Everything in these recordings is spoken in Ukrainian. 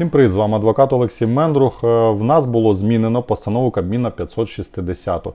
Всім привіт, з вами адвокат Олексій Мендрух. Е, В нас було змінено постанову Кабміна 560.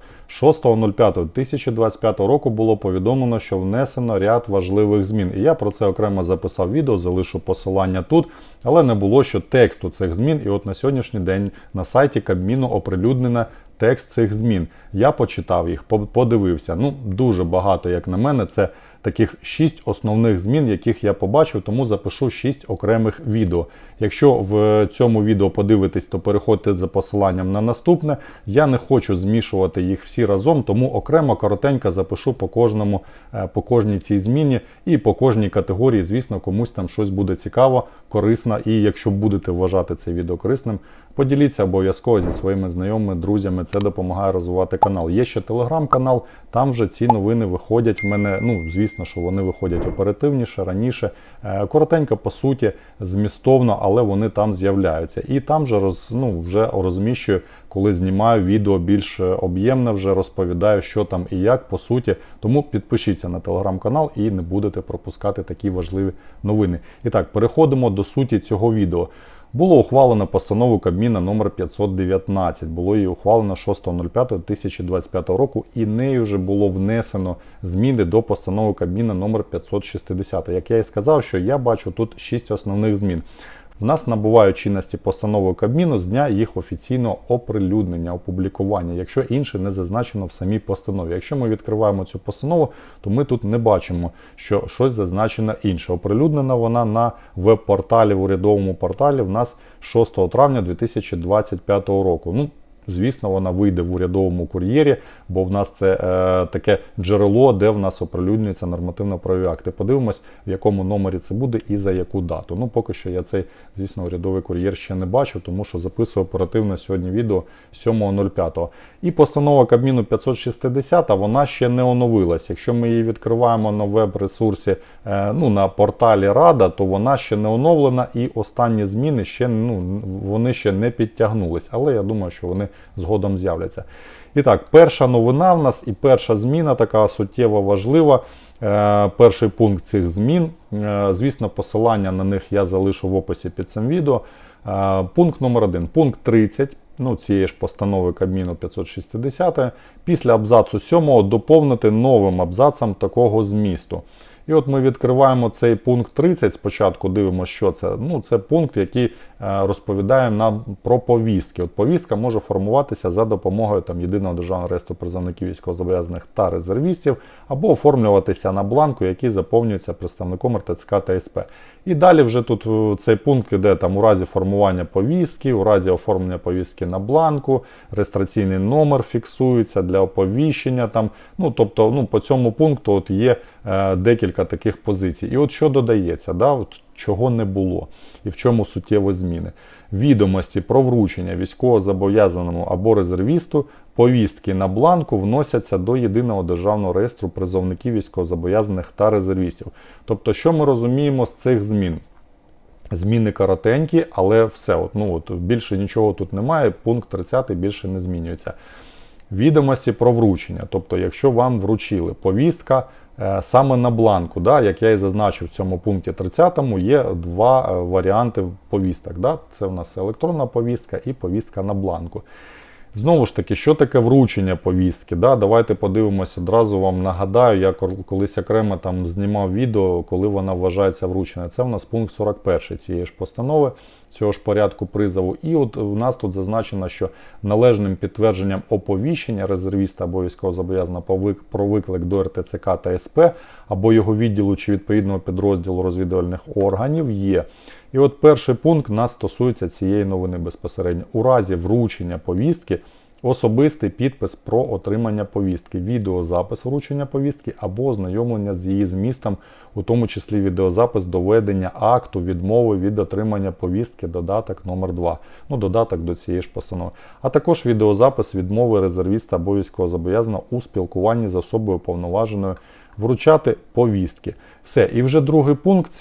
6.05.2025 року було повідомлено, що внесено ряд важливих змін. І я про це окремо записав відео, залишу посилання тут, але не було що тексту цих змін. І от на сьогоднішній день на сайті Кабміну оприлюднено текст цих змін. Я почитав їх, подивився. Ну, дуже багато, як на мене, це таких шість основних змін, яких я побачив, тому запишу шість окремих відео. Якщо в цьому відео подивитесь, то переходьте за посиланням на наступне. Я не хочу змішувати їх всі разом, тому окремо коротенько запишу по кожному, е, по кожній цій зміні і по кожній категорії. Звісно, комусь там щось буде цікаво, корисно. І якщо будете вважати це відео корисним, поділіться обов'язково зі своїми знайомими, друзями. Це допомагає розвивати канал. Є ще телеграм-канал, там вже ці новини виходять в мене. Ну, звісно, що вони виходять оперативніше, раніше. Е, Коротенько, по суті, змістовно, але вони там з'являються. І там же роз, ну, вже розміщую, коли знімаю відео більш е, об'ємне, вже розповідаю, що там і як, по суті. Тому підпишіться на телеграм-канал і не будете пропускати такі важливі новини. І так, переходимо до суті цього відео. Було ухвалено постанову Кабміна номер 519. Було її ухвалено 6.05.2025 року, і нею вже було внесено зміни до постанови Кабміна номер 560. Як я і сказав, що я бачу тут 6 основних змін. В нас набувають чинності постанови Кабміну з дня їх офіційного оприлюднення, опублікування, якщо інше не зазначено в самій постанові. Якщо ми відкриваємо цю постанову, то ми тут не бачимо, що щось зазначено інше. Оприлюднена вона на веб-порталі, в урядовому порталі в нас 6 травня 2025 року. Ну, Звісно, вона вийде в урядовому кур'єрі, бо в нас це е, таке джерело, де в нас оприлюднюються нормативно-правові акти. Подивимось, в якому номері це буде і за яку дату. Ну, поки що я цей, звісно, урядовий кур'єр ще не бачу, тому що записую оперативно сьогодні відео 7.05. І постанова Кабміну 560, вона ще не оновилась. Якщо ми її відкриваємо на веб-ресурсі, е, ну, на порталі Рада, то вона ще не оновлена і останні зміни ще ну, вони ще не підтягнулись. Але я думаю, що вони згодом з'являться. І так, перша новина в нас і перша зміна, така суттєво важлива. Е, перший пункт цих змін. Е, звісно, посилання на них я залишу в описі під цим відео. Е, пункт номер 1 Пункт 30 ну, цієї ж постанови Кабміну 560 після абзацу 7 доповнити новим абзацом такого змісту. І от ми відкриваємо цей пункт 30. Спочатку дивимося, що це. Ну, це пункт, який е, розповідає нам про повістки. От повістка може формуватися за допомогою там єдиного державного реєстру призовників військовозобов'язаних та резервістів, або оформлюватися на бланку, який заповнюється представником РТЦК та СП. І далі вже тут е, цей пункт іде там у разі формування повістки, у разі оформлення повістки на бланку, реєстраційний номер фіксується для оповіщення. Там, ну, тобто, ну, по цьому пункту от є е, декілька таких позицій. І от що додається, да, от чого не було, і в чому суттєві зміни. Відомості про вручення військовозобов'язаному або резервісту повістки на бланку вносяться до єдиного державного реєстру призовників військовозобов'язаних та резервістів. Тобто, що ми розуміємо з цих змін? Зміни коротенькі, але все. От, ну, от, більше нічого тут немає. Пункт 30 більше не змінюється. Відомості про вручення. Тобто, якщо вам вручили повістка саме на бланку, да, як я і зазначив в цьому пункті 30, є два е, варіанти повісток. Да? Це у нас електронна повістка і повістка на бланку. Знову ж таки, що таке вручення повістки? Да? Давайте подивимося, одразу вам нагадаю, я колись окремо там знімав відео, коли вона вважається вручена. Це в нас пункт 41 цієї ж постанови, цього ж порядку призову. І от у нас тут зазначено, що належним підтвердженням оповіщення резервіста або військовозобов'язаного про виклик до РТЦК та СП або його відділу чи відповідного підрозділу розвідувальних органів є. І от перший пункт нас стосується цієї новини безпосередньо. У разі вручення повістки особистий підпис про отримання повістки, відеозапис вручення повістки або ознайомлення з її змістом, у тому числі відеозапис доведення акту відмови від отримання повістки, додаток номер 2 ну додаток до цієї ж постанови, а також відеозапис відмови резервіста або військовозобов'язаного у спілкуванні з особою повноваженою вручати повістки. Все, і вже другий пункт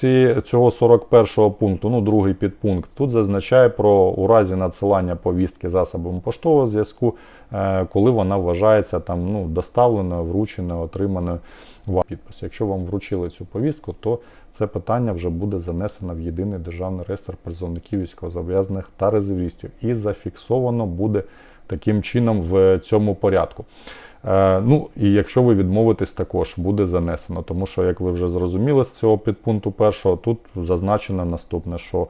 цього 41-го пункту, ну другий підпункт, тут зазначає про у разі надсилання повістки засобами поштового зв'язку, е, коли вона вважається там ну доставленою, врученою, отриманою вам підпис. Якщо вам вручили цю повістку, то це питання вже буде занесено в єдиний державний реєстр призовників військовозобов'язаних та резервістів і зафіксовано буде таким чином в цьому порядку. Е, ну і якщо ви відмовитесь, також буде занесено, тому що, як ви вже зрозуміли з цього підпункту першого, тут зазначено наступне, що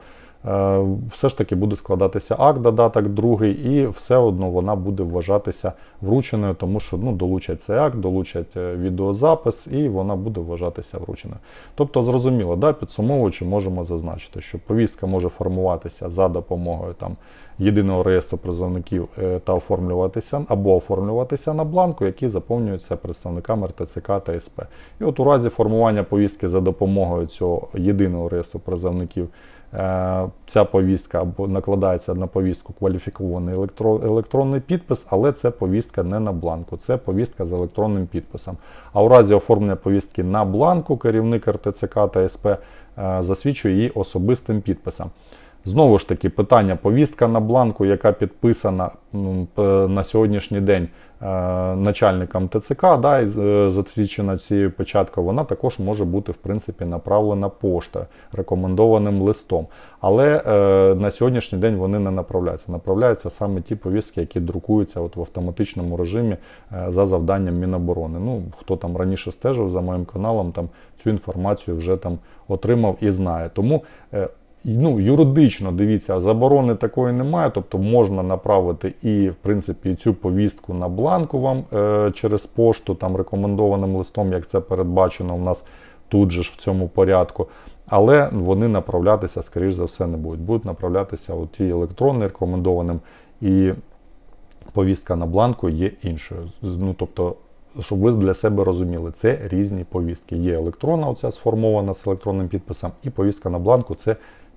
все ж таки буде складатися акт, додаток другий, і все одно вона буде вважатися врученою, тому що ну, долучать цей акт, долучать е, відеозапис, і вона буде вважатися врученою. Тобто, зрозуміло, да, підсумовуючи, можемо зазначити, що повістка може формуватися за допомогою там єдиного реєстру призовників е, та оформлюватися або оформлюватися на бланку, які заповнюються представниками РТЦК та СП. І от у разі формування повістки за допомогою цього єдиного реєстру призовників. Е, Ця повістка або накладається на повістку кваліфікований електро- електронний підпис, але це повістка не на бланку, це повістка з електронним підписом. А у разі оформлення повістки на бланку керівник РТЦК та СП е, засвідчує її особистим підписом. Знову ж таки, питання повістка на бланку, яка підписана на сьогоднішній день начальником ТЦК, да, і е, засвідчена цією печаткою, вона також може бути в принципі направлена поштою рекомендованим листом. Але е, на сьогоднішній день вони не направляються. Направляються саме ті повістки, які друкуються от в автоматичному режимі е, за завданням Міноборони. Ну, хто там раніше стежив за моїм каналом, там цю інформацію вже там отримав і знає. Тому е, ну, юридично дивіться, заборони такої немає, тобто можна направити і, в принципі, цю повістку на бланку вам е, через пошту, там рекомендованим листом, як це передбачено у нас тут же ж в цьому порядку. Але вони направлятися, скоріш за все, не будуть. Будуть направлятися у ті електронні рекомендованим, і повістка на бланку є іншою. Ну, тобто, щоб ви для себе розуміли, це різні повістки. Є електронна, оця сформована з електронним підписом, і повістка на бланку це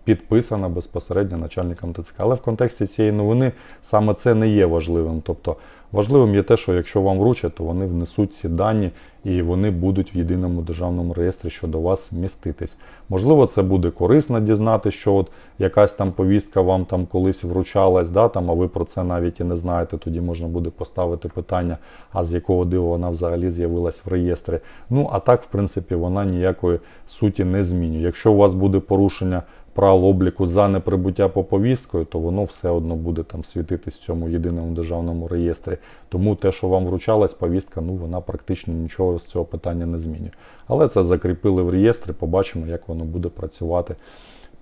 підписана безпосередньо начальником ТЦК. Але в контексті цієї новини саме це не є важливим. Тобто важливим є те, що якщо вам вручать, то вони внесуть ці дані і вони будуть в єдиному державному реєстрі щодо вас міститись. Можливо, це буде корисно дізнати, що от якась там повістка вам там колись вручалась, да, там, а ви про це навіть і не знаєте. Тоді можна буде поставити питання, а з якого дива вона взагалі з'явилась в реєстрі. Ну а так, в принципі, вона ніякої суті не змінює. Якщо у вас буде порушення правил обліку за неприбуття по повісткою, то воно все одно буде там світитись в цьому єдиному державному реєстрі. Тому те, що вам вручалась повістка, ну вона практично нічого з цього питання не змінює. Але це закріпили в реєстрі, побачимо, як воно буде працювати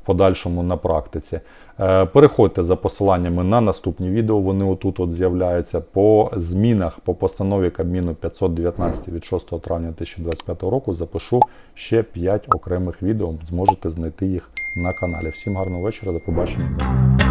в подальшому на практиці. Е, Переходьте за посиланнями на наступні відео. Вони отут от з'являються по змінах по постанові Кабміну 519 від 6 травня 2025 року. Запишу ще 5 окремих відео. Зможете знайти їх на каналі. Всім гарного вечора, до побачення.